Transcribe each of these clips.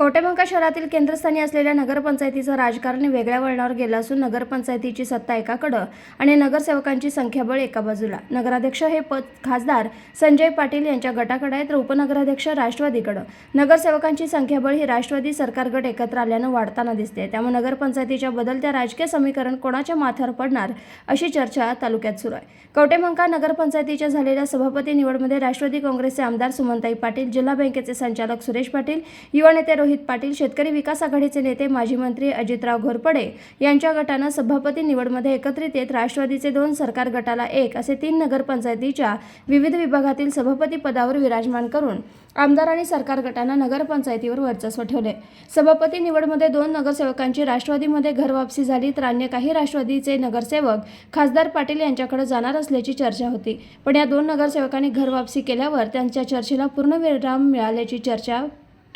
कवटेमंका शहरातील केंद्रस्थानी असलेल्या नगरपंचायतीचं राजकारण वेगळ्या वळणावर गेलं असून नगरपंचायतीची सत्ता एकाकडं आणि नगरसेवकांची संख्याबळ एका बाजूला. नगराध्यक्ष हे पद खासदार संजय पाटील यांच्या गटाकडे आहे तर उपनगराध्यक्ष राष्ट्रवादीकडं. नगरसेवकांची संख्याबळ ही राष्ट्रवादी सरकार गट एकत्र आल्यानं वाढताना दिसते. त्यामुळे नगरपंचायतीच्या बदलत्या राजकीय समीकरण कोणाच्या माथ्यावर पडणार अशी चर्चा तालुक्यात सुरू आहे. कवटेमंका नगरपंचायतीच्या झालेल्या सभापती निवडमध्ये राष्ट्रवादी काँग्रेसचे आमदार सुमनताई पाटील जिल्हा बँकेचे संचालक सुरेश पाटील युवा नेते रोहित पाटील शेतकरी विकास आघाडीचे नेते माजी मंत्री अजितराव घोरपडे यांच्या गटानं सभापती निवडमध्ये एकत्रित येत राष्ट्रवादीचे दोन सरकार गटाला एक असे तीन नगरपंचायतीच्या विविध विभागातील सभापती पदावर विराजमान करून आमदार आणि सरकार गटानं नगरपंचायतीवर वर्चस्व ठेवले. सभापती निवडमध्ये दोन नगरसेवकांची राष्ट्रवादीमध्ये घरवापसी झाली तर अन्य काही राष्ट्रवादीचे नगरसेवक खासदार पाटील यांच्याकडे जाणार असल्याची चर्चा होती. पण या दोन नगरसेवकांनी घरवापसी केल्यावर त्यांच्या चर्चेला पूर्ण विराम मिळाल्याची चर्चा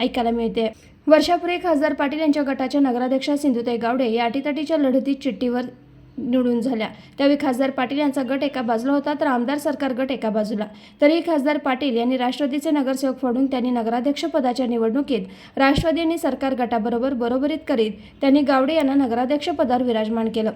ऐकायला मिळते. वर्षापूर्वी खासदार पाटील यांच्या गटाच्या नगराध्यक्षा सिंधुताई गावडे या अटीतटीच्या लढतीत चिठ्ठीवर निवडून झाल्या. त्यावेळी खासदार पाटील यांचा गट एका बाजूला होता तर आमदार सरकार गट एका बाजूला. तरीही खासदार पाटील यांनी राष्ट्रवादीचे नगरसेवक फोडून त्यांनी नगराध्यक्ष पदाच्या निवडणुकीत राष्ट्रवादी आणि सरकार गटाबरोबर बरोबरीत करीत त्यांनी गावडे यांना नगराध्यक्ष पदावर विराजमान केलं.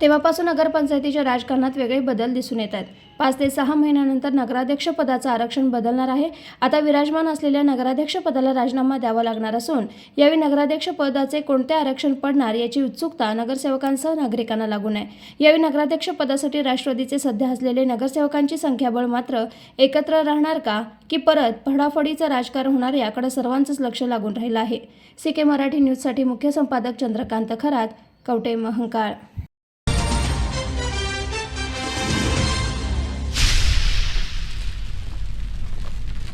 तेव्हापासून नगरपंचायतीच्या राजकारणात वेगळे बदल दिसून येत आहेत. पाच ते सहा महिन्यानंतर नगराध्यक्ष पदाचं आरक्षण बदलणार आहे. आता विराजमान असलेल्या नगराध्यक्ष पदाला राजीनामा द्यावा लागणार असून यावेळी नगराध्यक्ष पदाचे कोणते आरक्षण पडणार याची उत्सुकता नगरसेवकांसह नागरिकांना लागून आहे यावेळी नगराध्यक्ष पदासाठी राष्ट्रवादीचे सध्या असलेले नगरसेवकांची संख्याबळ मात्र एकत्र राहणार का? की परत फडाफडीचं राजकारण होणार याकडे सर्वांचंच लक्ष लागून राहिलं आहे. सी के मराठी न्यूजसाठी मुख्य संपादक चंद्रकांत खरात कवटे महंकाळ